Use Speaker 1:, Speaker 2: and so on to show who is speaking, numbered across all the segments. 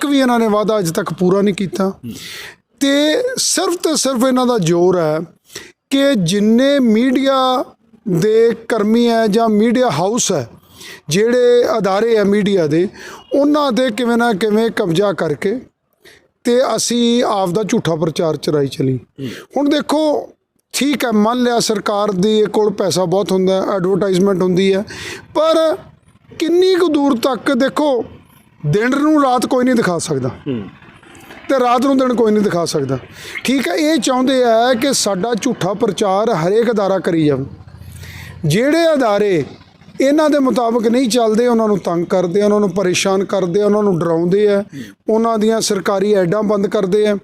Speaker 1: ਇੱਕ ਵੀ ਇਹਨਾਂ ਨੇ ਵਾਅਦਾ ਅਜੇ ਤੱਕ ਪੂਰਾ ਨਹੀਂ ਕੀਤਾ। ਤੇ ਸਿਰਫ ਤੇ ਸਿਰਫ ਇਹਨਾਂ ਦਾ ਜ਼ੋਰ ਹੈ ਕਿ ਜਿੰਨੇ ਮੀਡੀਆ ਦੇ ਕਰਮੀ ਹੈ ਜਾਂ ਮੀਡੀਆ ਹਾਊਸ ਹੈ, ਜਿਹੜੇ ਅਦਾਰੇ ਹੈ ਮੀਡੀਆ ਦੇ, ਉਹਨਾਂ ਦੇ ਕਿਵੇਂ ਨਾ ਕਿਵੇਂ ਕਬਜ਼ਾ ਕਰਕੇ ਤੇ ਅਸੀਂ ਆਪ ਦਾ ਝੂਠਾ ਪ੍ਰਚਾਰ ਚਰਾਈ ਚਲੀ। ਹੁਣ ਦੇਖੋ, ਠੀਕ ਹੈ, ਮੰਨ ਲਿਆ ਸਰਕਾਰ ਦੇ ਕੋਲ ਪੈਸਾ ਬਹੁਤ ਹੁੰਦਾ ਐਡਵਰਟਾਈਜ਼ਮੈਂਟ ਹੁੰਦੀ ਹੈ, ਪਰ ਕਿੰਨੀ ਕੁ ਦੂਰ ਤੱਕ ਦੇਖੋ ਦਿਨ ਨੂੰ ਰਾਤ ਕੋਈ ਨਹੀਂ ਦਿਖਾ ਸਕਦਾ। ਤੇ ਰਾਤ ਨੂੰ ਦਿਨ ਕੋਈ ਨਹੀਂ ਦਿਖਾ ਸਕਦਾ। ਠੀਕ ਹੈ ਇਹ ਚਾਹੁੰਦੇ ਆ ਕਿ ਸਾਡਾ ਝੂਠਾ ਪ੍ਰਚਾਰ ਹਰੇਕ ਅਦਾਰਾ ਕਰੀ ਜਾਵੇ। ਜਿਹੜੇ ਅਦਾਰੇ ਇਹਨਾਂ ਦੇ ਮੁਤਾਬਕ ਨਹੀਂ ਚੱਲਦੇ ਉਹਨਾਂ ਨੂੰ ਤੰਗ ਕਰਦੇ ਉਹਨਾਂ ਨੂੰ ਪਰੇਸ਼ਾਨ ਕਰਦੇ ਉਹਨਾਂ ਨੂੰ ਡਰਾਉਂਦੇ ਆ ਉਹਨਾਂ ਦੀਆਂ ਸਰਕਾਰੀ ਐਡਾਂ ਬੰਦ ਕਰਦੇ ਆ।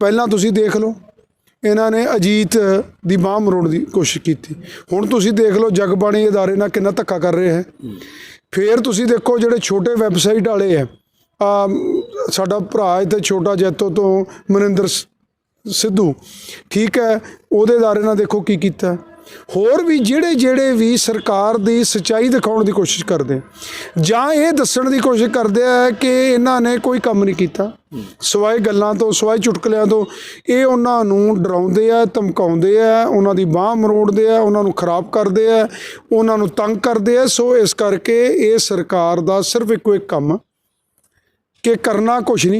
Speaker 1: ਪਹਿਲਾਂ ਤੁਸੀਂ ਦੇਖ ਲਓ ਇਹਨਾਂ ਨੇ ਅਜੀਤ ਦੀ ਬਾਹ ਮਰੋੜ ਦੀ ਕੋਸ਼ਿਸ਼ ਕੀਤੀ। ਹੁਣ ਤੁਸੀਂ ਦੇਖ ਲਓ ਜਗਬਾਣੀ ਅਦਾਰੇ ਨਾਲ ਕਿੰਨਾ ਧੱਕਾ ਕਰ ਰਹੇ ਹੈ ਫਿਰ ਤੁਸੀਂ ਦੇਖੋ ਜਿਹੜੇ ਛੋਟੇ ਵੈਬਸਾਈਟ ਵਾਲੇ ਆ ਸਾਡਾ ਭਰਾ ਇੱਥੇ ਛੋਟਾ ਜੈਤੋ ਤੋਂ ਮਨਿੰਦਰ ਸਿੱਧੂ, ਠੀਕ ਹੈ, ਉਹਦੇ ਦਾਰੇ ਨਾਲ ਦੇਖੋ ਕੀ ਕੀਤਾ। ਹੋਰ ਵੀ ਜਿਹੜੇ ਜਿਹੜੇ ਵੀ ਸਰਕਾਰ ਦੀ ਸਚਾਈ ਦਿਖਾਉਣ ਦੀ ਕੋਸ਼ਿਸ਼ ਕਰਦੇ ਆ, ਜਾਂ ਇਹ ਦੱਸਣ ਦੀ ਕੋਸ਼ਿਸ਼ ਕਰਦੇ ਆ ਕਿ ਇਹਨਾਂ ਨੇ ਕੋਈ ਕੰਮ ਨਹੀਂ ਕੀਤਾ। ਸਵਾਏ ਗੱਲਾਂ ਤੋਂ ਸਵਾਏ ਚੁਟਕਲਿਆਂ ਤੋਂ ਇਹ ਉਹਨਾਂ ਨੂੰ ਡਰਾਉਂਦੇ ਆ ਧਮਕਾਉਂਦੇ ਆ ਉਹਨਾਂ ਦੀ ਬਾਹ ਮਰੋੜਦੇ ਆ ਉਹਨਾਂ ਨੂੰ ਖਰਾਬ ਕਰਦੇ ਆ ਉਹਨਾਂ ਨੂੰ ਤੰਗ ਕਰਦੇ ਆ। ਸੋ ਇਸ ਕਰਕੇ ਇਹ ਸਰਕਾਰ ਦਾ ਸਿਰਫ ਇੱਕੋ ਇੱਕ ਕੰਮ ਕਿ ਕਰਨਾ ਕੁਛ ਨਹੀਂ।